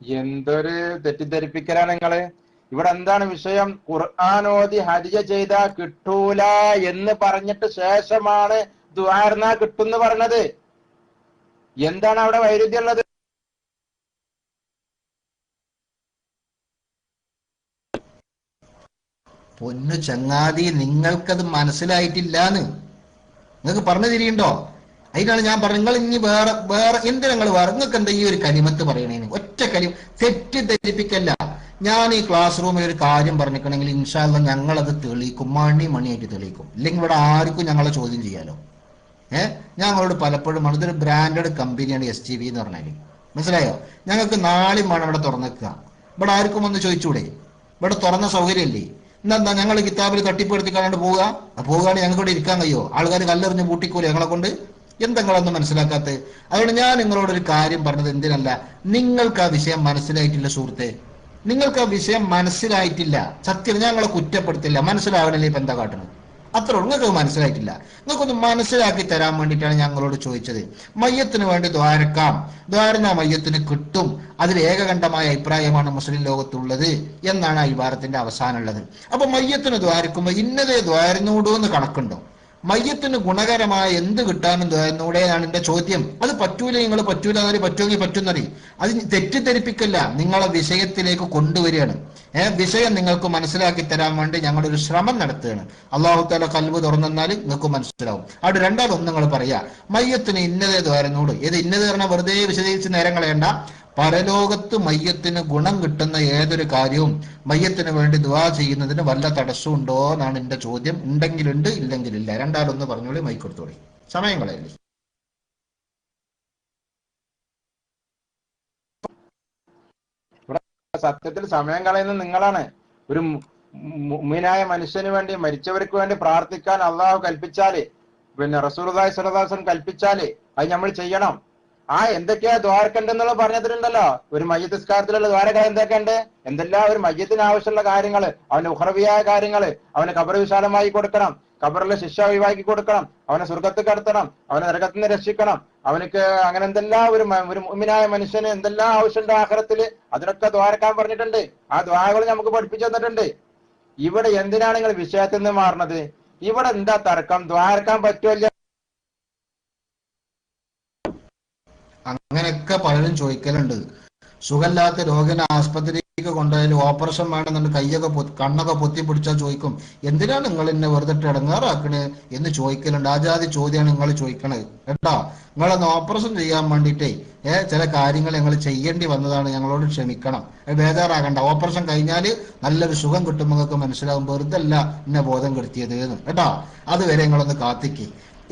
എന്തൊരു തെറ്റിദ്ധരിപ്പിക്കലാണ് നിങ്ങൾ? ഇവിടെ എന്താണ് വിഷയം? ഖുർആാനോദി ഹരിജ ചെയ്ത കിട്ടൂല എന്ന് പറഞ്ഞിട്ട് ശേഷമാണ് ദ്വാരണ കിട്ടുന്ന് പറഞ്ഞത്. എന്താണ് അവിടെ വൈരുദ്ധ്യം ഉള്ളത്? പൊന്നു ചങ്ങാതി നിങ്ങൾക്കത് മനസ്സിലായിട്ടില്ലാന്ന്. നിങ്ങൾക്ക് പറഞ്ഞു തിരിയുണ്ടോ അതിനാണ് ഞാൻ പറഞ്ഞത് നിങ്ങൾ ഇനി വേറെ വേറെ എന്തിനാ നിങ്ങൾ വേറെ? നിങ്ങൾക്ക് എന്താ ഈ ഒരു കലിമത്ത് പറയണേന്? ഒറ്റ കലിമ തെറ്റിദ്ധരിപ്പിക്കല്ല. ഞാൻ ഈ ക്ലാസ് റൂമിൽ ഒരു കാര്യം പറഞ്ഞിട്ടുണ്ടെങ്കിൽ ഇൻഷാല്ല അത് തെളിയിക്കും മണി മണിയായിട്ട് തെളിയിക്കും. ഇല്ലെങ്കിൽ ഇവിടെ ആർക്കും ഞങ്ങളെ ചോദ്യം ചെയ്യാലോ? ഏഹ് ഞങ്ങളോട് പലപ്പോഴും ആണ് ഇതൊരു ബ്രാൻഡഡ് കമ്പനിയാണ് എസ് ടി വി എന്ന് പറഞ്ഞാൽ. മനസ്സിലായോ? ഞങ്ങൾക്ക് നാളെയും വേണം ഇവിടെ തുറന്നിക്കുക ഇവിടെ ആർക്കും ഒന്ന് ചോദിച്ചൂടെ? ഇവിടെ തുറന്ന സൗകര്യമല്ലേ? എന്താ ഞങ്ങൾ കിതാബിൽ തട്ടിപ്പെടുത്തി കാണാണ്ട് പോവുക? പോവുകയാണെങ്കിൽ ഞങ്ങൾക്ക് ഇരിക്കാൻ കഴിയോ? ആൾക്കാർ കല്ലെറിഞ്ഞ് പൂട്ടിക്കൂലെ ഞങ്ങളെ കൊണ്ട്? എന്തെങ്കിലൊന്നും മനസ്സിലാക്കാത്തത് അതുകൊണ്ട് ഞാൻ നിങ്ങളോട് ഒരു കാര്യം പറഞ്ഞത് എന്തിനല്ല നിങ്ങൾക്ക് ആ വിഷയം മനസ്സിലായിട്ടില്ല സുഹൃത്തെ. നിങ്ങൾക്ക് ആ വിഷയം മനസ്സിലായിട്ടില്ല. സത്യം ഞങ്ങളെ കുറ്റപ്പെടുത്തില്ല. മനസ്സിലാവണില്ല ഇപ്പൊ എന്താ കാട്ടുന്നത് അത്ര നിങ്ങൾക്ക് മനസ്സിലായിട്ടില്ല. നിങ്ങൾക്കൊന്ന് മനസ്സിലാക്കി തരാൻ വേണ്ടിയിട്ടാണ് ഞങ്ങളോട് ചോദിച്ചത്. മയ്യത്തിന് വേണ്ടി ദ്വാരക്കാം. ദ്വാരന മയ്യത്തിന് കിട്ടും. അതിൽ ഏകകണ്ഠമായ അഭിപ്രായമാണ് മുസ്ലിം ലോകത്തുള്ളത് എന്നാണ് ആ വാരത്തിന്റെ അവസാനമുള്ളത് അപ്പൊ മയ്യത്തിന് ദ്വാരക്കുമ്പോ ഇന്നതേ ദ്വാരനോടോ എന്ന് കണക്കുണ്ടോ? മയ്യത്തിന് ഗുണകരമായ എന്ത് കിട്ടാനും എന്റെ ചോദ്യം. അത് പറ്റൂല നിങ്ങൾ പറ്റൂല എന്നറി പറ്റുമെങ്കിൽ പറ്റുന്നറി. അത് തെറ്റിദ്ധരിപ്പിക്കല്ല. നിങ്ങളെ വിഷയത്തിലേക്ക് കൊണ്ടുവരികയാണ്. ഏഹ് വിഷയം നിങ്ങൾക്ക് മനസ്സിലാക്കി തരാൻ വേണ്ടി ഞങ്ങളൊരു ശ്രമം നടത്തുകയാണ്. അള്ളാഹു താല കൽവ് തുറന്നാൽ നിങ്ങൾക്ക് മനസ്സിലാവും. അവിടെ രണ്ടാമത് നിങ്ങൾ പറയാ മയ്യത്തിന് ഇന്നതേ ദ്വാരനോട് ഇത് ഇന്നത് പറഞ്ഞാൽ വെറുതെ വിശദീകരിച്ച് നേരം കളയണ്ട. പരലോകത്ത് മയ്യത്തിന് ഗുണം കിട്ടുന്ന ഏതൊരു കാര്യവും മയ്യത്തിന് വേണ്ടി ദുവാ ചെയ്യുന്നതിന് വല്ല തടസ്സവും ഉണ്ടോ എന്നാണ് എന്റെ ചോദ്യം. ഉണ്ടെങ്കിലുണ്ട് ഇല്ലെങ്കിലില്ല. രണ്ടാളൊന്ന് പറഞ്ഞോളി മൈക്കൊടുത്തോളി സമയം കളയല്ലേ സത്യത്തിൽ സമയം കളയുന്നത് നിങ്ങളാണ്. ഒരു മുമ്മിനായ മനുഷ്യന് വേണ്ടി മരിച്ചവർക്ക് വേണ്ടി പ്രാർത്ഥിക്കാൻ അള്ളാഹു കൽപ്പിച്ചാൽ പിന്നെ റസൂർദായ് സലദാസൻ കൽപ്പിച്ചാൽ അത് നമ്മൾ ചെയ്യണം. ആ എന്തൊക്കെയാ ദ്വാരക്കണ്ടെന്നുള്ള പറഞ്ഞതിലുണ്ടല്ലോ ഒരു മയ്യത്തിസ്കാരത്തിലുള്ള ദ്വാരക എന്തൊക്കെയുണ്ട്? എന്തെല്ലാം ഒരു മയ്യത്തിന് ആവശ്യമുള്ള കാര്യങ്ങൾ? അവന് ഉഹറവിയായ കാര്യങ്ങൾ. അവന് കബർ വിശാലമായി കൊടുക്കണം. കബറിലെ ശിക്ഷ ഒഴിവാക്കി കൊടുക്കണം. അവനെ സ്വർഗത്ത് കടത്തണം. അവനെ നരകത്തിൽ നിന്ന് രക്ഷിക്കണം. അവനക്ക് അങ്ങനെ എന്തെല്ലാം ഒരു ഒരു മുഅ്മിനായ മനുഷ്യന് എന്തെല്ലാം ആവശ്യമുണ്ട് ആഹാരത്തിൽ അതിനൊക്കെ ദ്വാരക്കാൻ പറഞ്ഞിട്ടുണ്ട്. ആ ദ്വാരകൾ നമുക്ക് പഠിപ്പിച്ചു തന്നിട്ടുണ്ട്. ഇവിടെ എന്തിനാണ് നിങ്ങൾ വിഷയത്തിൽ നിന്ന് മാറുന്നത്? ഇവിടെ എന്താ തർക്കം? ദ്വാരക്കാൻ പറ്റുമല്ല അങ്ങനെയൊക്കെ പലരും ചോദിക്കലുണ്ട്. സുഖമില്ലാത്ത രോഗിനെ ആസ്പത്രിക്ക് കൊണ്ടുപോയാലും ഓപ്പറേഷൻ വേണമെന്നുണ്ട് കൈയൊക്കെ കണ്ണൊക്കെ പൊത്തി പിടിച്ചാൽ ചോദിക്കും എന്തിനാണ് നിങ്ങൾ എന്നെ വെറുതെ ഇടങ്ങാറാക്കണേ? എന്ന് ചോദിക്കലുണ്ട്. ആ ജാതി ചോദ്യമാണ് നിങ്ങൾ ചോദിക്കണത്. കേട്ടോ? നിങ്ങളൊന്ന് ഓപ്പറേഷൻ ചെയ്യാൻ വേണ്ടിയിട്ടേ ഏ ചില കാര്യങ്ങൾ ഞങ്ങൾ ചെയ്യേണ്ടി വന്നതാണ്. ഞങ്ങളോട് ക്ഷമിക്കണം. ബേജാറാകണ്ട. ഓപ്പറേഷൻ കഴിഞ്ഞാൽ നല്ലൊരു സുഖം കിട്ടുമ്പോൾ നിങ്ങൾക്ക് മനസ്സിലാകും വെറുതെ അല്ല എന്നെ ബോധം കെടുത്തിയത് കേട്ടോ? അതുവരെ നിങ്ങളൊന്ന് കാത്തിക്ക്.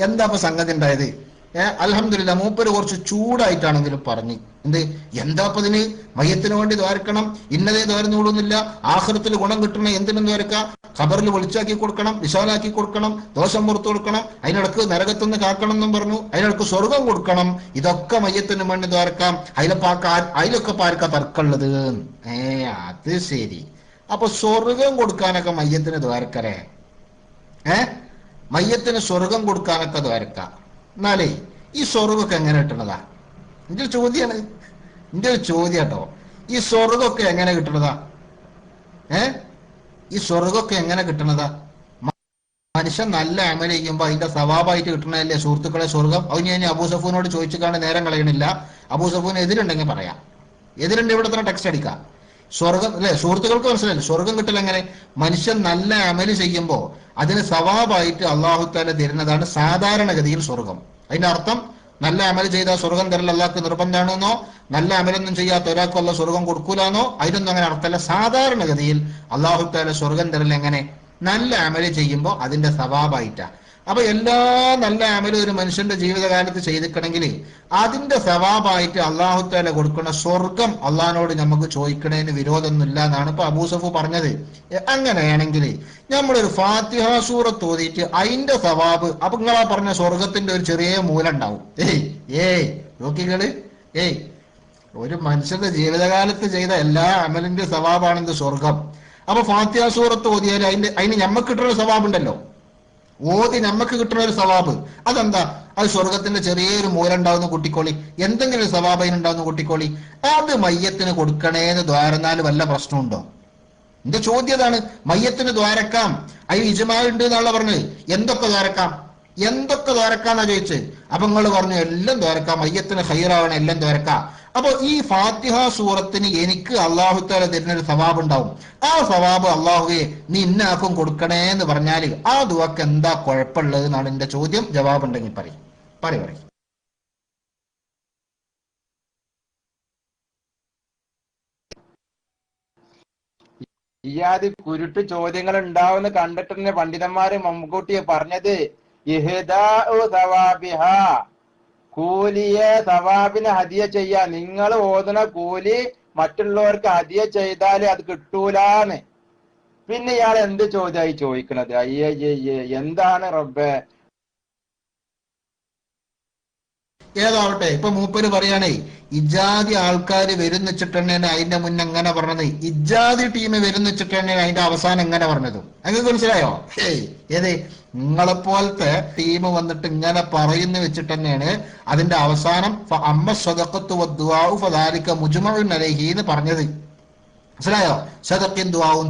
എന്താ അപ്പൊ സംഗതി ഉണ്ടായത്? ഏഹ് അലഹമില്ല മൂപ്പര് കുറച്ച് ചൂടായിട്ടാണെങ്കിലും പറഞ്ഞു. എന്ത്? എന്താ അപ്പൊ ഇതിന്? മയത്തിന് വേണ്ടി ദ്വാരക്കണം. ഇന്നതേ ദ്വാരന്നൂടൊന്നുമില്ല ആഹൃത്തിൽ ഗുണം കിട്ടണം എന്തിനും ദ്വാരക്ക? ഖബറിൽ വെളിച്ചാക്കി കൊടുക്കണം വിശാലാക്കി കൊടുക്കണം ദോഷം പുറത്തു കൊടുക്കണം അതിനിടക്ക് നരകത്തുനിന്ന് കാക്കണം എന്നും പറഞ്ഞു അതിനിടക്ക് സ്വർഗം കൊടുക്കണം. ഇതൊക്കെ മയ്യത്തിന് വേണ്ടി ദ്വാരക്കാം. അതിലപ്പാക്ക അതിലൊക്കെ പാർക്ക തർക്കമുള്ളത്? ഏ അത് ശരി. അപ്പൊ സ്വർഗം കൊടുക്കാനൊക്കെ മയ്യത്തിന് ദ്വാരക്കരേ? ഏ? മയ്യത്തിന് സ്വർഗം കൊടുക്കാനൊക്കെ ദ്വാരക്ക. എന്നാലേ ഈ സ്വർഗമൊക്കെ എങ്ങനെ കിട്ടണതാ എന്റെ ഒരു ചോദ്യാണ്. എന്റെ ഒരു ചോദ്യം കേട്ടോ ഈ സ്വർഗമൊക്കെ എങ്ങനെ കിട്ടണതാ ഏ? ഈ സ്വർഗമൊക്കെ എങ്ങനെ കിട്ടണതാ മനുഷ്യൻ നല്ല അമൽ അതിന്റെ സവാബായിട്ട് കിട്ടണതല്ലേ സുഹൃത്തുക്കളെ സ്വർഗം അത് ഞാൻ അബൂസഫൂനോട് കാണാൻ നേരം കളയണില്ല. അബൂസഫൂന് എതിരുണ്ടെങ്കിൽ പറയാം. എതിരുണ്ട് ഇവിടെ തന്നെ ടെക്സ്റ്റ് അടിക്കാം. സ്വർഗം അല്ലെ? സുഹൃത്തുക്കൾക്ക് മനസ്സിലായി സ്വർഗം കിട്ടൽ എങ്ങനെ? മനുഷ്യൻ നല്ല അമൽ ചെയ്യുമ്പോ അതിന് സവാബായിട്ട് അള്ളാഹുത്താല തരുന്നതാണ് സാധാരണഗതിയിൽ സ്വർഗം അതിന്റെ അർത്ഥം നല്ല അമൽ ചെയ്താൽ സ്വർഗം തരൽ അള്ളാഹ്ക്ക് നിർബന്ധമാണെന്നോ നല്ല അമലൊന്നും ചെയ്യാത്ത ഒരാൾക്ക് അല്ല സ്വർഗം കൊടുക്കൂലെന്നോ അതിനൊന്നും അങ്ങനെ അർത്ഥമല്ല. സാധാരണഗതിയിൽ അള്ളാഹുത്താല സ്വർഗം തരൽ എങ്ങനെ? നല്ല അമൽ ചെയ്യുമ്പോൾ അതിന്റെ സവാബായിട്ടാ. അപ്പൊ എല്ലാ നല്ല അമലും ഒരു മനുഷ്യന്റെ ജീവിതകാലത്ത് ചെയ്തിക്കണമെങ്കിൽ അതിന്റെ സവാബായിട്ട് അള്ളാഹുത്താല കൊടുക്കുന്ന സ്വർഗം അള്ളഹാനോട് നമുക്ക് ചോദിക്കണേന് വിരോധമൊന്നുമില്ല എന്നാണ് ഇപ്പൊ അബൂസഫ് പറഞ്ഞത്. അങ്ങനെയാണെങ്കിൽ നമ്മളൊരു ഫാത്തിഹ സൂറത്ത് ഓതിയിട്ട് അതിന്റെ സവാബ് അപ്പൊ നിങ്ങളാ പറഞ്ഞ സ്വർഗത്തിന്റെ ഒരു ചെറിയ മൂല ഉണ്ടാവും ഏയ് ഏയ് നോക്കികൾ ഏയ് ഒരു മനുഷ്യന്റെ ജീവിതകാലത്ത് ചെയ്ത എല്ലാ അമലിന്റെ സവാബാണെന്ത് സ്വർഗം അപ്പൊ ഫാത്തിഹ സൂറത്ത് ഓതിയാൽ അതിന്റെ അതിന് ഞമ്മക്ക് കിട്ടുന്ന ഉണ്ടല്ലോ ഓതി നമുക്ക് കിട്ടുന്ന ഒരു സവാബ്. അതെന്താ? അത് സ്വർഗത്തിന്റെ ചെറിയൊരു മൂല ഉണ്ടാവുന്ന കുട്ടിക്കോളി. എന്തെങ്കിലും ഒരു സവാബൈൻ ഉണ്ടാവുന്ന കുട്ടിക്കോളി. അത് മയ്യത്തിന് കൊടുക്കണേന്ന് ദ്വാരന്നാൽ വല്ല പ്രശ്നമുണ്ടോ? എന്റെ ചോദ്യം അതാണ്. മയ്യത്തിന് ദ്വാരക്കാം. അതിൽ ഇജമായുണ്ട് എന്നുള്ള പറഞ്ഞത്. എന്തൊക്കെ ദ്വാരക്കാം? എന്തൊക്കെ ദ്വാരക്കാന്നാ ചോദിച്ചത്? അപ്പൊ നിങ്ങൾ പറഞ്ഞു എല്ലാം ദ്വാരക്കാം. മയ്യത്തിന് ഹൈറാവണം എല്ലാം ദ്വാരക്കാം. അപ്പൊ ഈ ഫാത്തിഹ സൂറത്തിന് എനിക്ക് അള്ളാഹുത്താല തരുന്നൊരു സവാബ് ഉണ്ടാവും. ആ സവാബ് അള്ളാഹുവെ നീ ഇന്നാക്കും കൊടുക്കണേ എന്ന് പറഞ്ഞാൽ ആ ദുവാക്ക് എന്താ കുഴപ്പമുള്ളത് എന്നാണ് എന്റെ ചോദ്യം. ജവാബ് ഉണ്ടെങ്കിൽ പറയും. പറയും പറയും. ഇയാതി കുരുട്ട് ചോദ്യങ്ങൾ ഉണ്ടാവുന്ന കണ്ടിട്ട് തന്നെ പണ്ഡിതന്മാര് മമ്മൂട്ടിയെ പറഞ്ഞത് ഇഹദാ കൂലിയെ സവാബിന് ഹതിയ ചെയ്യാ. നിങ്ങൾ ഓതുന്ന കൂലി മറ്റുള്ളവർക്ക് ഹതിയ ചെയ്താൽ അത് കിട്ടൂലാന്ന്. പിന്നെ ഇയാൾ എന്ത് ചോദ്യമായി ചോദിക്കണത്? അയ്യേ എന്താണ് റബ്ബേ? ഏതാവട്ടെ ഇപ്പൊ മൂപ്പര് പറയാണേ ഇജാതി ആൾക്കാർ വരുന്നിച്ചിട്ടെണ്ണേന് അതിന്റെ മുന്നേ എങ്ങനെ പറഞ്ഞത്. ഇജാതി ടീം വരുന്നിച്ചിട്ടെണ്ണേന് അതിന്റെ അവസാനം എങ്ങനെ പറഞ്ഞത്. അങ്ങനെ മനസ്സിലായോ? ഏയ് ഏത്? നിങ്ങളെപ്പോലത്തെ ടീം വന്നിട്ട് ഇങ്ങനെ പറയുന്ന വെച്ചിട്ട് തന്നെയാണ് അതിന്റെ അവസാനം അമ്മ സ്വതക്കത്ത് വദ്വാവു ഫദാലിക മുജ്മഉൻ അലൈഹി എന്ന് പറഞ്ഞത്. മനസ്സിലായോ? സ്വതക്കും ദുവാവും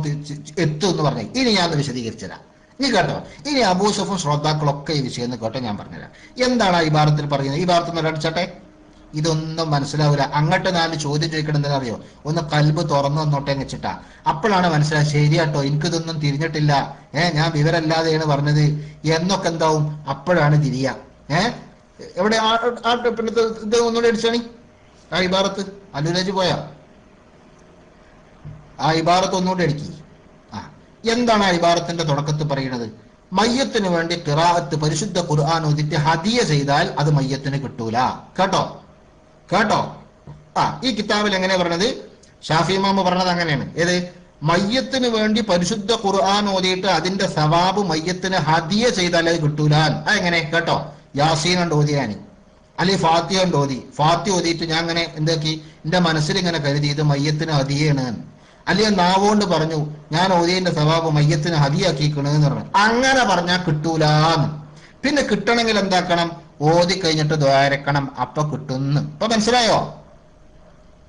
എത്തും എന്ന് പറഞ്ഞു. ഇനി ഞാൻ വിശദീകരിച്ചതാ ഇനി കേട്ടോ ഇനി അബൂസഫും ശ്രോതാക്കളൊക്കെ ഈ വിഷയം എന്ന് കേട്ടോ ഞാൻ പറഞ്ഞുതരാം. എന്താണ് ഈ ഭാരത്തിൽ പറയുന്നത്? ഈ ഭാരത്തിൽ നിന്ന് ഇതൊന്നും മനസ്സിലാവില്ല അങ്ങോട്ട് നാല് ചോദ്യം ചോദിക്കണം അറിയോ ഒന്ന് കൽബ് തുറന്നു വന്നോട്ടെ വെച്ചിട്ട. അപ്പോഴാണ് മനസ്സിലായത് ശരിയാട്ടോ എനിക്കിതൊന്നും തിരിഞ്ഞിട്ടില്ല. ഏഹ് ഞാൻ വിവരല്ലാതെയാണ് പറഞ്ഞത്. എന്നൊക്കെ എന്താവും? അപ്പോഴാണ് തിരിയ. ഏഹ് എവിടെ? ആ പിന്നെ ഒന്നുകൂടെ അടിച്ചാണി. ആ ഇബാറത്ത്. അല്ലുരാജ് പോയാ? ആ ഇബാറത്ത് ഒന്നുകൂടെ അടിക്കി. ആ. എന്താണ് ആ ഇബാറത്തിന്റെ തുടക്കത്ത് പറയുന്നത് മയ്യത്തിന് വേണ്ടി കിറാഅത്ത് പരിശുദ്ധ ഖുർആൻ ഒതിറ്റ് ഹദിയ ചെയ്താൽ അത് മയ്യത്തിന് കിട്ടൂല. കേട്ടോ? കേട്ടോ? ആ ഈ കിതാബിൽ എങ്ങനെയാ പറഞ്ഞത്? ഷാഫി ഇമാമ് പറഞ്ഞത് അങ്ങനെയാണ്. ഏത്? മയ്യത്തിന് വേണ്ടി പരിശുദ്ധ ഖുർആൻ ഓതിയിട്ട് അതിന്റെ സവാബ് മയ്യത്തിന് ഹദിയ ചെയ്താൽ അത് കിട്ടൂലാൻ. ആ എങ്ങനെ? കേട്ടോ? യാസീൻ ഉണ്ട് ഓതിയാനി അല്ലെങ്കിൽ ഫാത്തി ഉണ്ട് ഓതി. ഫാത്തി ഓതിയിട്ട് ഞാൻ അങ്ങനെ എന്താക്കി? എന്റെ മനസ്സിൽ ഇങ്ങനെ കരുതി ഇത് മയ്യത്തിന് ഹദിയാണ് അല്ലെ നാവോണ്ട് പറഞ്ഞു ഞാൻ ഓതിയന്റെ സവാബ് മയ്യത്തിന് ഹതിയാക്കിക്കണെന്ന് പറഞ്ഞു. അങ്ങനെ പറഞ്ഞാൽ കിട്ടൂലാന്ന്. പിന്നെ കിട്ടണമെങ്കിൽ എന്താക്കണം? ഓതി കഴിഞ്ഞിട്ട് ദ്വാരക്കണം. അപ്പൊ കിട്ടുന്നു. ഇപ്പൊ മനസ്സിലായോ?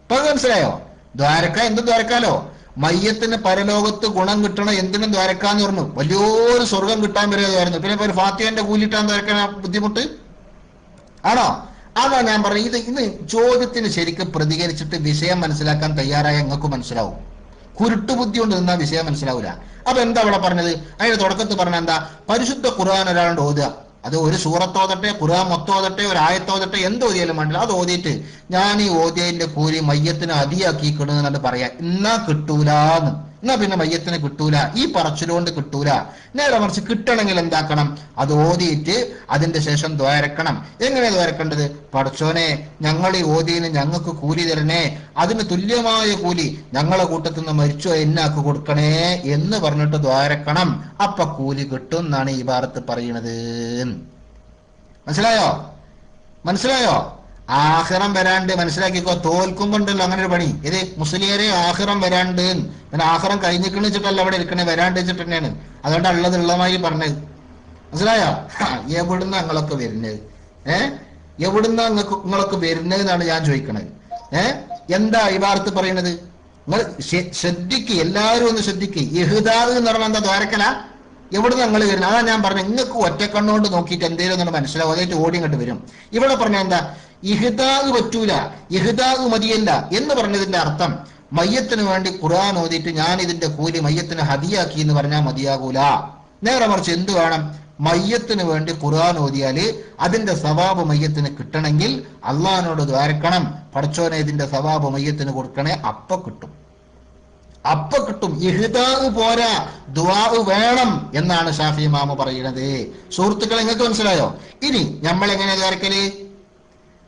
ഇപ്പൊ മനസ്സിലായോ? ദ്വാരക്ക എന്ത് ദ്വാരക്കാലോ? മയ്യത്തിന് പരലോകത്ത് ഗുണം കിട്ടണം എന്തിനും ദ്വാരക്കാന്ന് പറഞ്ഞു. വലിയൊരു സ്വർഗം കിട്ടാൻ വരികയായിരുന്നു പിന്നെ ഒരു ഫാത്തിയന്റെ കൂലിട്ടാൻ ദ്വാരക്കാൻ ബുദ്ധിമുട്ട്? ആണോ? അതാ ഞാൻ പറഞ്ഞു ഇത് ഇന്ന് ചോദ്യത്തിന് ശരിക്കും പ്രതികരിച്ചിട്ട് വിഷയം മനസ്സിലാക്കാൻ തയ്യാറായ നിങ്ങൾക്ക് മനസ്സിലാവും. കുരുട്ടു ബുദ്ധി കൊണ്ട് നിന്നാ വിഷയം മനസ്സിലാവില്ല അപ്പൊ എന്താ അവിടെ പറഞ്ഞത്? അതിന്റെ തുടക്കത്തിൽ പറഞ്ഞ എന്താ? പരിശുദ്ധ ഖുർആൻ ഒരാളുണ്ട് ഓതുക. അത് ഒരു സൂറത്തോതട്ടെ ഖുർആൻ മൊത്തോതട്ടെ ഒരു ആയത്തോതട്ടെ എന്ത് ഓതിയാലും വേണ്ടില്ല. അത് ഓതിയിട്ട് ഞാൻ ഈ ഓതിയതിന്റെ കൂലി മയ്യത്തിന് അതിയാക്കിക്കണ് എന്നിട്ട് പറയാ. ഇന്നാ കിട്ടൂലാന്ന്. എന്നാ പിന്നെ മയ്യത്തിന് കിട്ടൂല? ഈ പറച്ചിലുകൊണ്ട് കിട്ടൂല? നേരെ മറിച്ച് കിട്ടണമെങ്കിൽ എന്താക്കണം? അത് ഓതിയിട്ട് അതിന്റെ ശേഷം ദ്വാരക്കണം. എങ്ങനെ ദ്വാരക്കേണ്ടത്? പടച്ചോനെ ഞങ്ങൾ ഈ ഓതിന് ഞങ്ങൾക്ക് കൂലി തരണേ. അതിന് തുല്യമായ കൂലി. ഞങ്ങളെ കൂട്ടത്തിൽ നിന്ന് മരിച്ചോ എന്നാക്ക് കൊടുക്കണേ എന്ന് പറഞ്ഞിട്ട് ദ്വാരക്കണം. അപ്പൊ കൂലി കിട്ടും എന്നാണ് ഈ ഭാരത്ത് പറയുന്നത്. മനസ്സിലായോ? മനസ്സിലായോ? ആഹിറം വരാണ്ട് മനസ്സിലാക്കിക്കോ തോൽക്കുമ്പോണ്ടല്ലോ അങ്ങനെ ഒരു പണി. ഇത് മുസ്ലിയരെ ആഹ്റം വരാണ്ട്. പിന്നെ ആഹ്റം കഴിഞ്ഞിക്കണ് വെച്ചിട്ടല്ല അവിടെ ഇരിക്കണേ വരാണ്ട് വെച്ചിട്ട് തന്നെയാണ്. അതുകൊണ്ട് ഉള്ളത് ഉള്ളമായി പറഞ്ഞത്. മനസ്സിലായോ? എവിടുന്ന ഞങ്ങളൊക്കെ വരുന്നത്? ഏ? എവിടുന്ന നിങ്ങൾക്ക് നിങ്ങളൊക്കെ വരുന്നത് എന്നാണ് ഞാൻ ചോദിക്കണത്. ഏ? എന്താ ഈ വാർത്ത പറയുന്നത്? നിങ്ങൾ ശ്രദ്ധിക്ക് എല്ലാവരും ഒന്ന് ശ്രദ്ധിക്ക്. യഹുദാദ് എന്ന് പറഞ്ഞാൽ എന്താ ദ്വാരക്കല? എവിടുന്ന് നിങ്ങൾ വരുന്നത് അതാ ഞാൻ പറഞ്ഞു നിങ്ങൾക്ക് ഒറ്റക്കണ്ണുകൊണ്ട് നോക്കിയിട്ട് എന്തേലും നിങ്ങൾ മനസ്സിലാവും. അതായിട്ട് ഓടി ഇങ്ങോട്ട് വരും. ഇവിടെ പറഞ്ഞ എന്താ? ഇഹ്ദാഗ് പറ്റൂല. ഇഹ്ദാഗ് മതിയല്ല എന്ന് പറഞ്ഞതിന്റെ അർത്ഥം മയ്യത്തിന് വേണ്ടി ഖുർആൻ ഓതിയിട്ട് ഞാൻ ഇതിന്റെ കൂലി മയ്യത്തിന് ഹതിയാക്കി എന്ന് പറഞ്ഞാൽ മതിയാകൂല. നേരെ മറിച്ച് എന്ത് വേണം? മയ്യത്തിന് വേണ്ടി ഖുർആൻ ഓതിയാൽ അതിന്റെ സവാബ് മയ്യത്തിന് കിട്ടണമെങ്കിൽ അള്ളഹാനോട് ദ്വാരക്കണം പഠിച്ചോനെ ഇതിന്റെ സവാബ് മയ്യത്തിന് കൊടുക്കണേ അപ്പൊ കിട്ടും. അപ്പൊ കിട്ടും. ഇഹ്ദാവ് പോരാ. ദുവാവ് വേണം എന്നാണ് ഷാഫി മാമ പറയുന്നത്. സുഹൃത്തുക്കൾ നിങ്ങൾക്ക് മനസ്സിലായോ? ഇനി നമ്മൾ എങ്ങനെ ദ്വാരക്കൽ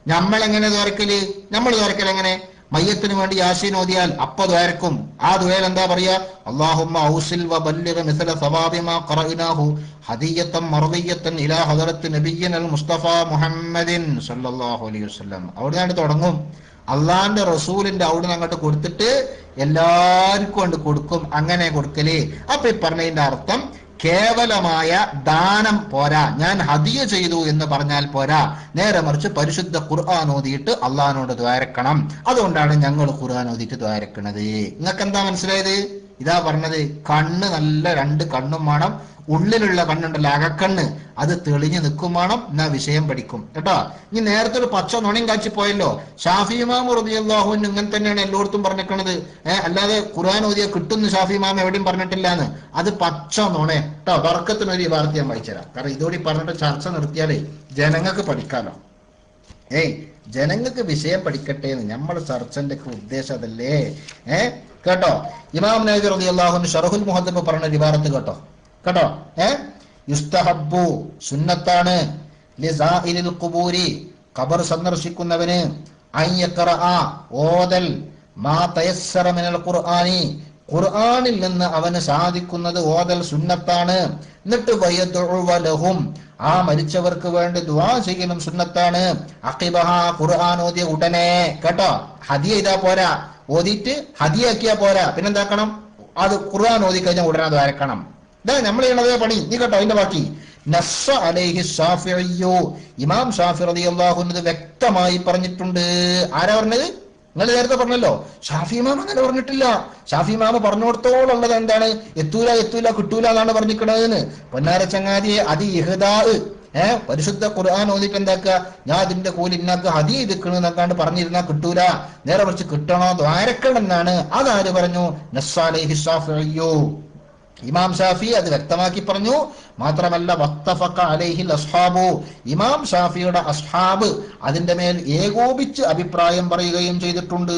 നമ്മൾ എങ്ങനെ ദ്വാരക്കൽ നമ്മൾ ദ്വാരക്കൽ എങ്ങനെ? മയ്യത്തിന് വേണ്ടി യാസീൻ ഓതിയാൽ അപ്പൊ ദ്വാരക്കും ആ ദ്വയൽ എന്താ പറയാ? അള്ളാഹുമ്മ ഔസിൽ മിസല ഹദിയത്തൻ ഇലാ മുസ്തഫ മുഹമ്മദിൻ സല്ലല്ലാഹു അലൈഹി വസല്ലം. അവിടുന്ന് തുടങ്ങും. അള്ളാന്റെ റസൂലിന്റെ അവിടുന്ന് അങ്ങോട്ട് കൊടുത്തിട്ട് എല്ലാവർക്കും കൊണ്ട് കൊടുക്കും. അങ്ങനെ കൊടുക്കലേ. അപ്പൊ ഈ പറഞ്ഞതിന്റെ അർത്ഥം കേവലമായ ദാനം പോരാ. ഞാൻ ഹദിയ ചെയ്തു എന്ന് പറഞ്ഞാൽ പോരാ. നേരെ മറിച്ച് പരിശുദ്ധ ഖുർആൻ ഓതിയിട്ട് അള്ളഹാനോട് ദ്വാരക്കണം. അതുകൊണ്ടാണ് ഞങ്ങൾ ഖുർആൻ ഓതിയിട്ട് ദ്വാരക്കണത്. നിങ്ങൾക്ക് എന്താ മനസ്സിലായത്? ഇതാ പറഞ്ഞത് കണ്ണ് നല്ല രണ്ട് കണ്ണും വേണം. ഉള്ളിലുള്ള കണ്ണുണ്ടല്ലോ അകക്കണ്ണ്. അത് തെളിഞ്ഞു നിൽക്കും വേണം എന്നാ വിഷയം പഠിക്കും. കേട്ടോ? ഇനി നേരത്തെ ഒരു പച്ച നുണയും കാച്ചി പോയല്ലോ. ഷാഫി ഇമാം റബിയല്ലാഹുവിന് ഇങ്ങനെ തന്നെയാണ് എല്ലായിടത്തും പറഞ്ഞിരിക്കണത്. ഏഹ് അല്ലാതെ ഖുർആൻ ഓതിയ കിട്ടുന്നു ഷാഫി ഇമാം എവിടെയും പറഞ്ഞിട്ടില്ല എന്ന് അത് പച്ച നുണ. കേട്ടോ തർക്കത്തിനൊരു വാർത്ത ഞാൻ വായിച്ചുതരാം കാരണം ഇതോടി പറഞ്ഞിട്ട് ചർച്ച നിർത്തിയാലേ ജനങ്ങൾക്ക് പഠിക്കാനോ ഏയ് ജനങ്ങൾക്ക് വിഷയം പഠിക്കട്ടെ എന്ന് നമ്മൾ ചർച്ചന്റെ ഉദ്ദേശം അതല്ലേ? ഏ കേട്ടോ? ഇമാം നബി അലി അള്ളാഹുന് ഷറഹുൽ മുഹദ്ദബ് പറഞ്ഞ ഇബാറത്ത് കേട്ടോ? കേട്ടോ? ഏ? യുസ്തഹബു സുന്നത്താണ്. ഖബർ സന്ദർശിക്കുന്നവന് ഓതൽ. മാ തയസ്സറ മിനൽ ഖുർആനി ഖുർആനിൽ നിന്ന് അവന് സാധിക്കുന്നത് ഓതൽ സുന്നത്താണ്. എന്നിട്ട് ആ മരിച്ചവർക്ക് വേണ്ടി ദുവാ ചെയ്യണം സുന്നത്താണ്. ഓതിയ ഉടനെ. കേട്ടോ? ഹദിയ ഇതാ പോരാ. ഓതിയിട്ട് ഹദിയാക്കിയാ പോരാ. പിന്നെന്താക്കണം? അത് ഖുർആൻ ഓതി കഴിഞ്ഞാൽ ഉടനെ അത് വരക്കണം. ഇതാ നമ്മൾ ചെയ്യണതേ പണി. നീ കേട്ടോ അതിന്റെ ബാക്കി. അലൈഹി ഇമാം ഷാഫി റളിയല്ലാഹു അൻഹു വ്യക്തമായി പറഞ്ഞിട്ടുണ്ട്. ആരാ പറഞ്ഞത്? നിങ്ങൾ നേരത്തെ പറഞ്ഞല്ലോ ഷാഫി ഇമാം അങ്ങനെ പറഞ്ഞിട്ടില്ല. ഷാഫി ഇമാമ് പറഞ്ഞോടത്തോളുള്ളത് എന്താണ്? എത്തൂല എത്തൂല കിട്ടൂല എന്നാണ് പറഞ്ഞിരിക്കണതെന്ന്. പൊന്നാര ചങ്ങാതിയെ അതി ഇഹദാ ഏഹ് പരിശുദ്ധ ഖുർആൻ ഓതിട്ട് എന്താക്കുക? ഞാൻ അതിന്റെ കൂലി ഇന്നാക്ക് ഹതി ഇരിക്കണു എന്നൊക്കാണ്ട് പറഞ്ഞിരുന്നാ കിട്ടൂല. നേരെ കുറച്ച് കിട്ടണോ? ദ്വാരക്കണം എന്നാണ് അതാര് പറഞ്ഞു? ഷാഫിഇയ്യു ഇമാം ഷാഫി അത് വ്യക്തമാക്കി പറഞ്ഞു. മാത്രമല്ല വത്തഫക്ക അലൈഹിൽ അസ്ഹാബു. ഇമാം ഷാഫിയുടെ അസ്ഹാബ് അതിന്റെ മേൽ ഏകോപിച്ച് അഭിപ്രായം പറയുകയും ചെയ്തിട്ടുണ്ട്.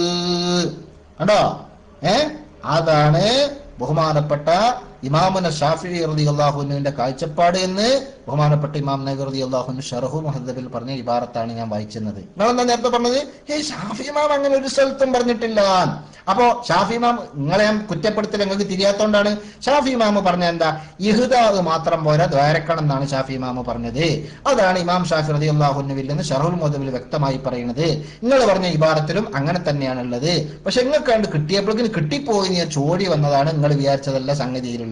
കണ്ടോ? ഏ? അതാണ് ബഹുമാനപ്പെട്ട ഇമാമുന ഷാഫി റതി അള്ളാഹുനുവിന്റെ കാഴ്ചപ്പാട് എന്ന് ബഹുമാനപ്പെട്ട ഇമാം നഗർ റതി അള്ളാഹുന് ഷറഹു മഹദബിൽ പറഞ്ഞ ഇബാറത്താണ് ഞാൻ വായിച്ചത് നിങ്ങളെന്താ നേരത്തെ പറഞ്ഞത്? ഏ ഷാഫി ഇമാം അങ്ങനെ ഒരു സ്ഥലത്തും പറഞ്ഞിട്ടില്ല. അപ്പോ ഷാഫി ഇമാം നിങ്ങളെ കുറ്റപ്പെടുത്തൽ നിങ്ങൾക്ക് തിരിയാത്തോണ്ടാണ് ഷാഫി ഇമാമ് പറഞ്ഞ എന്താ? ഇഹ്ദാദ് മാത്രം പോരാ ദ്വാരക്കണം എന്നാണ് ഷാഫി ഇമാമ് പറഞ്ഞത്. അതാണ് ഇമാം ഷാഫി റതി അള്ളാഹുനുവിൽ നിന്ന് ഷറഹുൽ മഹദബിൽ വ്യക്തമായി പറയുന്നത്. നിങ്ങൾ പറഞ്ഞ ഇബാറത്തിലും അങ്ങനെ തന്നെയാണുള്ളത്. പക്ഷെ നിങ്ങൾക്ക് കണ്ട് കിട്ടിയപ്പോഴേക്കും കിട്ടിപ്പോയി ചോടി വന്നതാണ് നിങ്ങൾ വിചാരിച്ചതല്ല സംഗതിയിലുള്ളത്.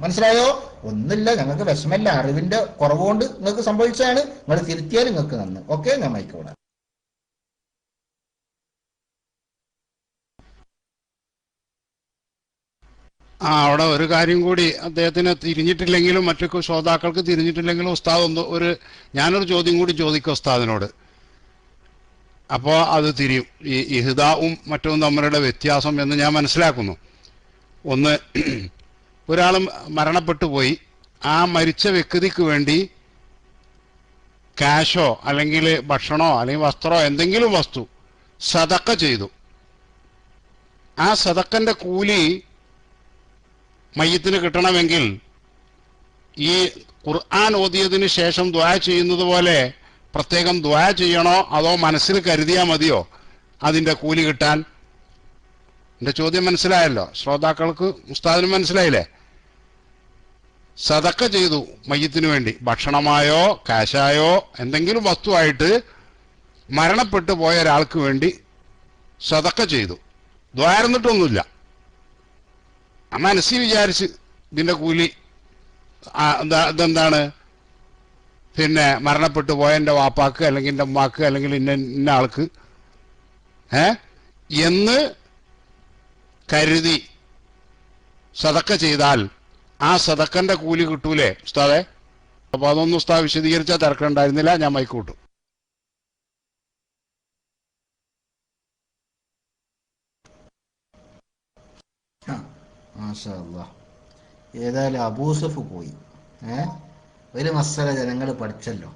മനസ്സിലായോ? ഒന്നുമില്ല ഞങ്ങൾക്ക് വിഷമല്ല അറിവിന്റെ കുറവുകൊണ്ട് നിങ്ങൾക്ക് സംഭവിച്ചതാണ്. നിങ്ങൾ തിരുത്തിയാൽ നിങ്ങൾക്ക് നന്ന്. ഓക്കെ? ഞാൻ മൈക്കോടാം ആ അവിടെ ഒരു കാര്യം കൂടി അദ്ദേഹത്തിന് തിരിഞ്ഞിട്ടില്ലെങ്കിലും മറ്റു ശ്രോതാക്കൾക്ക് തിരിഞ്ഞിട്ടില്ലെങ്കിലും ഉസ്താദ് ഒന്ന് ഒരു ഞാനൊരു ചോദ്യം കൂടി ചോദിക്കും ഉസ്താദിനോട്. അപ്പോൾ അത് തിരിയും. ഈ ഇഹിതാവും മറ്റും തമ്മിലുള്ള വ്യത്യാസം എന്ന് ഞാൻ മനസ്സിലാക്കുന്നു. ഒന്ന് ഒരാൾ മരണപ്പെട്ടു പോയി. ആ മരിച്ച വ്യക്തിക്ക് വേണ്ടി ക്യാഷോ അല്ലെങ്കിൽ ഭക്ഷണോ അല്ലെങ്കിൽ വസ്ത്രമോ എന്തെങ്കിലും വസ്തു സതക്ക ചെയ്തു. ആ സതക്കന്റെ കൂലി മയ്യത്തിന് കിട്ടണമെങ്കിൽ ഈ ഖുർആൻ ഓതിയതിന് ശേഷം ദ്വാ ചെയ്യുന്നത് പോലെ പ്രത്യേകം ദ്വാ ചെയ്യണോ അതോ മനസ്സിൽ കരുതിയാൽ മതിയോ അതിന്റെ കൂലി കിട്ടാൻ? എന്റെ ചോദ്യം മനസ്സിലായല്ലോ. ശ്രോതാക്കൾക്ക് ഉസ്താദിന് മനസ്സിലായില്ലേ? സതക്ക ചെയ്തു മയ്യത്തിന് വേണ്ടി. ഭക്ഷണമായോ കാശായോ എന്തെങ്കിലും വസ്തുവായിട്ട് മരണപ്പെട്ടു പോയ ഒരാൾക്ക് വേണ്ടി സതക്ക ചെയ്തു. ദ്വാരന്നിട്ടൊന്നുമില്ല. മനസ്സിൽ വിചാരിച്ച് ഇതിന്റെ കൂലി ഇതെന്താണ്? പിന്നെ മരണപ്പെട്ടു പോയ എന്റെ വാപ്പാക്ക് അല്ലെങ്കിൽ എന്റെ ഉമ്മാക്ക് അല്ലെങ്കിൽ ഇന്ന ഇന്ന ആൾക്ക് ഏ? എന്ന് കരുതി സതക്ക ചെയ്താൽ ആ സതക്കന്റെ കൂലി കിട്ടൂലേ ഉസ്താദെ? അപ്പൊ അതൊന്നും ഉസ്താദ് വിശദീകരിച്ചാൽ തിരക്കുണ്ടായിരുന്നില്ല ഞാൻ മൈക്കൂട്ടു. ഏതായാലും അബൂസഫ് പോയി. ഏ? ഒരു മസല ജനങ്ങൾ പഠിച്ചല്ലോ.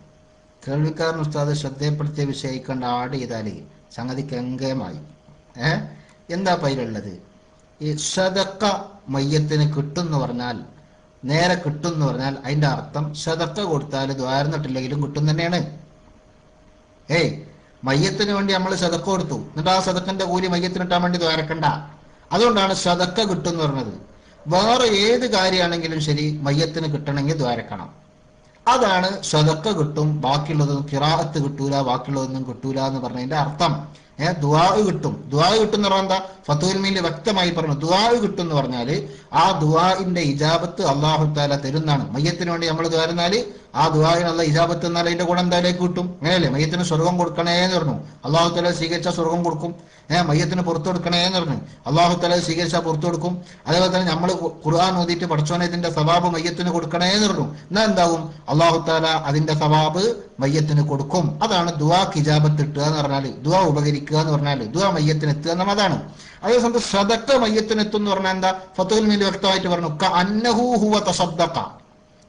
കേൾവിക്കാരൻ ഉസ്താദ് ശ്രദ്ധയപ്പെടുത്തിയ വിഷയിക്കേണ്ട ആട് ചെയ്താൽ സംഗതി കങ്കയമായി ഏ? എന്താ പൈലുള്ളത്? ഈ സദക്ക മയ്യത്തിന് കിട്ടും എന്ന് പറഞ്ഞാൽ നേരെ കിട്ടും എന്ന് പറഞ്ഞാൽ അതിന്റെ അർത്ഥം ശതക്ക കൊടുത്താൽ ദ്വാരന്നിട്ടില്ലെങ്കിലും കിട്ടും തന്നെയാണ്. ഏയ് മയ്യത്തിന് വേണ്ടി നമ്മൾ ശതക്ക കൊടുത്തു. എന്നിട്ട് ആ ശതക്കന്റെ കൂലി മയ്യത്തിന് വേണ്ടി ദ്വാരക്കണ്ട അതുകൊണ്ടാണ് ശതക്ക കിട്ടും എന്ന് പറഞ്ഞത്. വേറെ ഏത് കാര്യമാണെങ്കിലും ശരി മയ്യത്തിന് കിട്ടണമെങ്കിൽ ദ്വാരക്കണം അതാണ് ശതക്ക കിട്ടും ബാക്കിയുള്ളതൊന്നും കിറാഹത്ത് കിട്ടൂല ബാക്കിയുള്ളതൊന്നും കിട്ടൂല എന്ന് പറഞ്ഞതിന്റെ അർത്ഥം. ഏഹ് ദുആ കിട്ടും. ദുആ കിട്ടും എന്ന് പറഞ്ഞാൽ എന്താ? ഫത്തുഹുൽമീൻ വ്യക്തമായി പറഞ്ഞു ദുവാവ് കിട്ടും എന്ന് പറഞ്ഞാൽ ആ ദുആഇന്റെ ഇജാബത്ത് അള്ളാഹു താല തരുന്നതാണ്. മയ്യത്തിന് വേണ്ടി നമ്മൾ ദ്വാരുന്നാൽ ആ ദുആഇന് അല്ല ഇജാബത്ത് എന്നാൽ അതിന്റെ ഗുണം എന്തായാലേക്ക് കിട്ടും. അങ്ങനെയല്ലേ? മയ്യത്തിന് സ്വർഗം കൊടുക്കണേ എന്ന് പറഞ്ഞു. അള്ളാഹു തല സ്വീകരിച്ച സ്വർഗം കൊടുക്കും. ഏഹ് മയ്യത്തിന് പുറത്തു കൊടുക്കണേ എന്ന് പറഞ്ഞു. അള്ളാഹു തല സ്വീകരിച്ച പുറത്തു കൊടുക്കും. അതേപോലെ തന്നെ നമ്മൾ ഖുർആൻ ഓതിയിട്ട് പഠിച്ചോനെ ഇതിന്റെ സവാബ് മയ്യത്തിന് കൊടുക്കണേ എന്ന് പറഞ്ഞു. എന്നാ എന്താവും? അള്ളാഹു താല അതിന്റെ സവാബ് മയ്യത്തിന് കൊടുക്കും. അതാണ് ദുവാ കിജാബത്ത് ഇട്ടുക എന്ന് പറഞ്ഞാൽ. ദുവാ ഉപകരിക്കുക എന്ന് പറഞ്ഞാൽ. ദുവാ മയ്യത്തിന് എത്തുക എന്ന അതാണ്. അതേസമയത്ത് സദക്ക മയ്യത്തിന് എത്തും എന്ന് പറഞ്ഞാൽ എന്താ? ഫത്തുൽ മീൻ വ്യക്തമായിട്ട് പറഞ്ഞു. അന്നഹു ഹുവ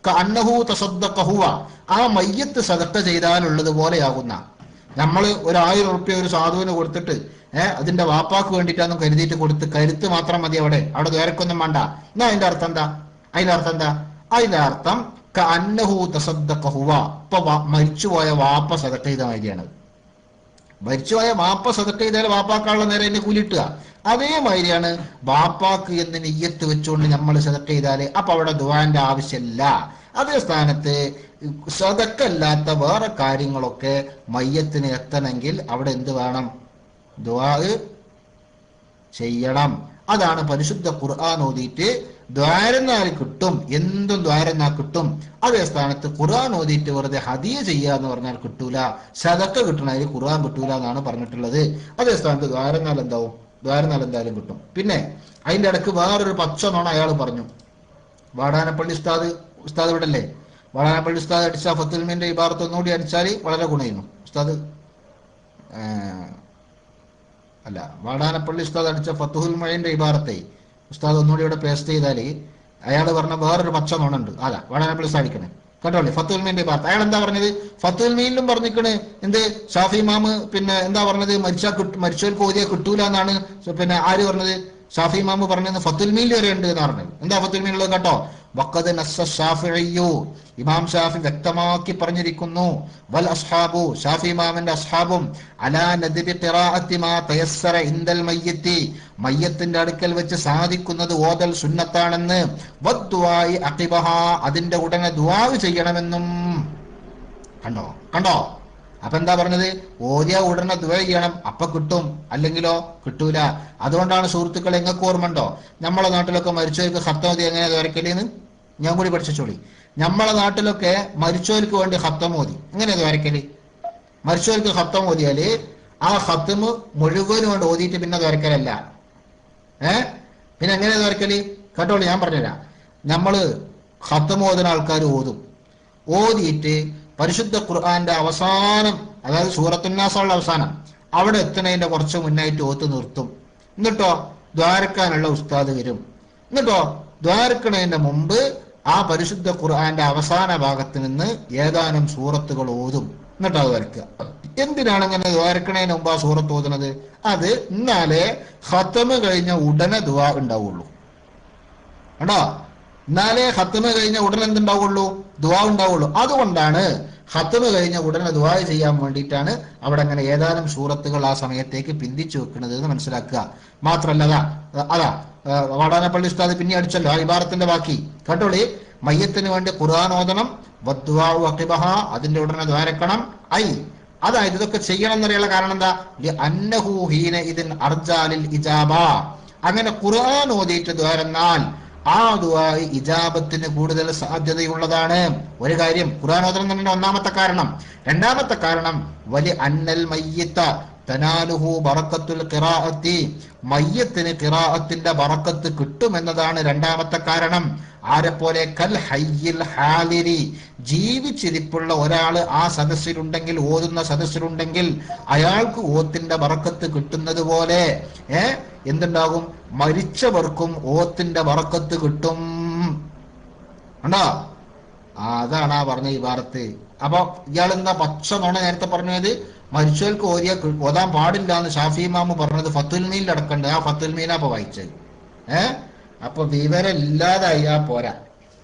അന്നഹു തസദ്ദഖ ഹുവ ആ മയ്യത്ത് സദക്ക ചെയ്താലുള്ളത് പോലെയാകുന്ന. നമ്മൾ ഒരു ആയിരം ഉറുപ്പ്യ ഒരു സാധുവിന് കൊടുത്തിട്ട് ഏഹ് അതിന്റെ വാപ്പാക്ക് വേണ്ടിയിട്ടാന്ന് കരുതിയിട്ട് കൊടുത്ത് കരുത്ത് മാത്രം മതി അവിടെ. അവിടെ വേറെക്കൊന്നും വേണ്ട. എന്നാ അതിന്റെ അർത്ഥം എന്താ? അതിന്റെ അർത്ഥം എന്താ? അതിന്റെ അർത്ഥം അന്നഹു തസദ്ദഖ ഹുവ ഇപ്പൊ മരിച്ചുപോയ വാപ്പ സദക്ക ചെയ്ത മാതിരിയാണ്. മരിച്ചുപോയ വാപ്പ സദക്ക ചെയ്താൽ വാപ്പാക്കാനുള്ള നേരെ എന്നെ കൂലിട്ടുക അതേമാതിരിയാണ് ബാപ്പാക്ക് എന്ന് നെയ്യത്ത് വെച്ചുകൊണ്ട് നമ്മൾ സതക്ക ചെയ്താൽ അപ്പൊ അവിടെ ദുവാന്റെ ആവശ്യമില്ല അതേ സ്ഥാനത്ത് സതക്കല്ലാത്ത വേറെ കാര്യങ്ങളൊക്കെ മയ്യത്തിന് എത്തണമെങ്കിൽ അവിടെ എന്ത് വേണം? ദുവാ ചെയ്യണം. അതാണ് പരിശുദ്ധ ഖുർആൻ ഓതിയിട്ട് ദ്വാരന്നാൽ കിട്ടും. എന്തും ദ്വാരന്നാൽ കിട്ടും. അതേ സ്ഥാനത്ത് ഖുർആൻ ഓതിയിട്ട് വെറുതെ ഹദിയ ചെയ്യുക എന്ന് പറഞ്ഞാൽ കിട്ടൂല. സതക്ക കിട്ടണതിൽ ഖുർആൻ കിട്ടൂല എന്നാണ് പറഞ്ഞിട്ടുള്ളത്. അതേ സ്ഥാനത്ത് ദ്വാരന്നാൽ എന്താവും? ദ്വാരന്നാൽ എന്തായാലും കിട്ടും. പിന്നെ അതിന്റെ ഇടയ്ക്ക് വേറൊരു പച്ച നോണ അയാൾ പറഞ്ഞു. വാടാനപ്പള്ളി ഉസ്താദ് ഉസ്താദ് ഇവിടെ അല്ലേ വാടാനപ്പള്ളി ഉസ്താദ് അടിച്ച ഫത്തുൽമിന്റെ ഈ ഭാഗത്ത് ഒന്നുകൂടി അടിച്ചാൽ വളരെ ഗുണയുന്നു ഉസ്താദ് അല്ല വാടാനപ്പള്ളി ഉസ്താദ് അടിച്ച ഫത്തുഹുൽ മഴന്റെ ഇബാറത്തെ ഉസ്താദ് ഒന്നുകൂടി ഇവിടെ പേസ്റ്റ് ചെയ്താൽ അയാൾ പറഞ്ഞ വേറൊരു പച്ച നോണുണ്ട് അല്ല വാടാനപ്പള്ളി അടിക്കണേ. കേട്ടോളെ ഫത്തുൽ മീന്റെ ഇബാറത്ത് അയാൾ എന്താ പറഞ്ഞത്? ഫത്തുൽ മീനിലും പറഞ്ഞിക്കണ് എന്ത്? ഷാഫി മാമ് പിന്നെ എന്താ പറഞ്ഞത്? മരിച്ച മരിച്ചവർ ഓതിയാ കിട്ടൂല എന്നാണ് പിന്നെ ആര് പറഞ്ഞത്? ഷാഫി മാമ് പറഞ്ഞത് ഫത്തുൽ മീൽ വരെ ഉണ്ട് എന്ന് പറഞ്ഞത്. എന്താ ഫത്തുൽ ഉള്ളത് കേട്ടോ വഖദ് നസ്സ ഷാഫിഈയു ഇമാം ഷാഫി വ്യക്തമാക്കി പറഞ്ഞിരിക്കുന്നു. വൽ അസ്ഹാബു ഷാഫി ഇമാമിന്റെ അസ്ഹാബും അലാ നദിബി ഖിറാഅത്തി മാ തയസ്സറ ഇൻദൽ മയ്യത്തി. മയ്യത്തിന്റെ അടുക്കൽ വെച്ച് സാധിക്കുന്നത് ഓതൽ സുന്നത്താണെന്ന്. വദ്ദുആഇ അഖിബഹ അതിന്റെ ഉടനെ ദുആ ചെയ്യണമെന്നും. കണ്ടോ? കണ്ടോ? അപ്പൊ എന്താ പറഞ്ഞത്? ഓതിയ ഉടനെ ദുവ ചെയ്യണം. അപ്പൊ കിട്ടും. അല്ലെങ്കിലോ കിട്ടൂല. അതുകൊണ്ടാണ് സുഹൃത്തുക്കൾ എങ്ങൾക്ക് ഓർമ്മണ്ടോ നമ്മളെ നാട്ടിലൊക്കെ മരിച്ചവർക്ക് ഹത്തമതി എങ്ങനെ ദ്വാരക്കലേന്ന് ഞാൻ കൂടി പഠിച്ചോളി. നമ്മളെ നാട്ടിലൊക്കെ മരിച്ചവർക്ക് വേണ്ടി ഹത്തം ഓതി എങ്ങനെ ദ്വാരക്കൽ മരിച്ചവർക്ക് ഹത്തം ഓതിയാൽ ആ ഹത്തമ് മുഴുവനും കൊണ്ട് ഓതിയിട്ട് പിന്നെ ദ്വാരക്കലല്ല. ഏ? പിന്നെ എങ്ങനെ ദ്വാരക്കൽ? കേട്ടോളി ഞാൻ പറഞ്ഞുതരാം. നമ്മൾ ഹത്തം ഓതുന്ന ആൾക്കാർ ഓതും. ഓതിയിട്ട് പരിശുദ്ധ ഖുർആന്റെ അവസാനം അതായത് സൂറത്തുന്നാസുള്ള അവസാനം അവിടെ എത്തുന്നതിന്റെ കുറച്ച് മുന്നായിട്ട് ഓത്ത് നിർത്തും. എന്നിട്ടോ ദ്വാരക്കാനുള്ള ഉസ്താദ് വരും. എന്നിട്ടോ ദ്വാരക്കണതിന്റെ മുമ്പ് ആ പരിശുദ്ധ ഖുർആന്റെ അവസാന ഭാഗത്ത് നിന്ന് ഏതാനും സൂറത്തുകൾ ഓതും. എന്നിട്ട് അത് വരയ്ക്കുക. എന്തിനാണ് ഇങ്ങനെ ദ്വാരക്കണതിന് മുമ്പ് ആ സൂറത്ത് ഓതുന്നത്? അത് എന്നാലേ ഹത്തമ് കഴിഞ്ഞ ഉടനെ ദുവാ ഉണ്ടാവുള്ളൂ. കണ്ടോ? എന്നാലേ ഹത്തമ കഴിഞ്ഞ ഉടനെ എന്തുണ്ടാവുള്ളൂ? ദുവാ ഉണ്ടാവുള്ളൂ. അതുകൊണ്ടാണ് ഹത്തമ കഴിഞ്ഞ ഉടനെ ദുവാ ചെയ്യാൻ വേണ്ടിയിട്ടാണ് അവിടെ അങ്ങനെ ഏതാനും സൂറത്തുകൾ ആ സമയത്തേക്ക് പിന്തിച്ചു വെക്കുന്നത് എന്ന് മനസ്സിലാക്കുക. മാത്രല്ല അതാ അതാ വാടാനപ്പള്ളി ഉസ്താദ് പിന്നെ അടിച്ചല്ലോ ആ ഇബാറത്തിന്റെ ബാക്കി. കേട്ടോളി മയ്യത്തിന് വേണ്ടി ഖുർആൻ ഓതണം അതിന്റെ ഉടനെ ദ്വാരക്കണം ഐ അതായത് ഇതൊക്കെ ചെയ്യണം എന്നറിയുള്ള കാരണം എന്താ? അന്നഹൂഹീന അന്നഹു ഹീന ഇതിൻ അർജാലിൽ ഇജാബ. അങ്ങനെ ഖുർആൻ ഓതിയിട്ട് ദ്വാരന്നാൽ ആ ദുവായി ഇജാബത്തിന് കൂടുതൽ സാധ്യതയുള്ളതാണ്. ഒരു കാര്യം ഓതണം തന്നെ ഒന്നാമത്തെ കാരണം. രണ്ടാമത്തെ കാരണം വലി അന്നൽ മയ്യത്ത തനാലുഹു ബറക്കത്തുൽ കിറാഅത്തി മയ്യത്തിന് കിറാഅത്തിന്റെ ബറക്കത്ത് കിട്ടുമെന്നതാണ് രണ്ടാമത്തെ കാരണം. ആരെപ്പോലെ കൽ ഹയ്യിൽ ഹാലിരി. ജീവിച്ചിരിപ്പുള്ള ഒരാൾ ആ സദസ്സിലുണ്ടെങ്കിൽ ഓതുന്ന സദസ്സിലുണ്ടെങ്കിൽ അയാൾക്ക് ഓത്തിന്റെ വറക്കത്ത് കിട്ടുന്നത് പോലെ ഏ? എന്തുണ്ടാകും? മരിച്ചവർക്കും ഓത്തിന്റെ വറക്കത്ത് കിട്ടും. ഉണ്ടോ അതാണ് ആ പറഞ്ഞ വാർത്ത. അപ്പൊ ഇയാൾ എന്താ പച്ച നോണ നേരത്തെ പറഞ്ഞത്? മരിച്ചവർക്ക് ഓരിയ ഓതാൻ പാടില്ല എന്ന് ഷാഫി മാമു പറഞ്ഞത് ഫത്തുൽ അടക്കണ്ട്. ആ ഫത്തുൽ മീനാ ഇപ്പൊ വായിച്ചത്. ഏ? അപ്പൊ വിവരം ഇല്ലാതായാ പോരാ.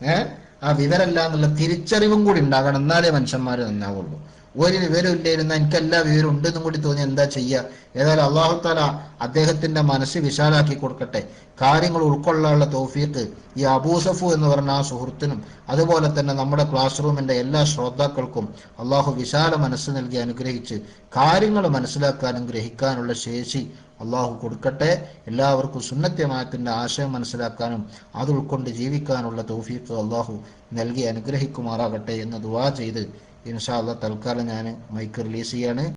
ഏ? ആ വിവരമല്ല എന്നുള്ള തിരിച്ചറിവും കൂടി ഉണ്ടാകണം. എന്നാലേ മനുഷ്യന്മാര് നന്നാവുള്ളൂ. ഒരു വിവരം ഇല്ലായിരുന്ന എനിക്ക് എല്ലാ വിവരം ഉണ്ടെന്നും കൂടി തോന്നി എന്താ ചെയ്യുക ഏതായാലും അള്ളാഹു താല അദ്ദേഹത്തിന്റെ മനസ്സ് വിശാലാക്കി കൊടുക്കട്ടെ. കാര്യങ്ങൾ ഉൾക്കൊള്ളാനുള്ള തൗഫീഖ് ഈ അബൂസഫു എന്ന് പറഞ്ഞ ആ സുഹൃത്തിനും അതുപോലെ തന്നെ നമ്മുടെ ക്ലാസ് റൂമിന്റെ എല്ലാ ശ്രോതാക്കൾക്കും അള്ളാഹു വിശാല മനസ്സ് നൽകി അനുഗ്രഹിച്ച് കാര്യങ്ങൾ മനസ്സിലാക്കാനും ഗ്രഹിക്കാനുള്ള ശേഷി അള്ളാഹു കൊടുക്കട്ടെ. എല്ലാവർക്കും സുന്നത്യമായത്തിന്റെ ആശയം മനസ്സിലാക്കാനും അത് ഉൾക്കൊണ്ട് ജീവിക്കാനുള്ള തൗഫീഖ് അള്ളാഹു നൽകി അനുഗ്രഹിക്കുമാറാകട്ടെ എന്ന് ദുവാ ചെയ്ത് ഇൻഷാ അള്ളാഹ് തൽക്കാലം ഞാൻ മൈക്ക് റിലീസ് ചെയ്യാണ്.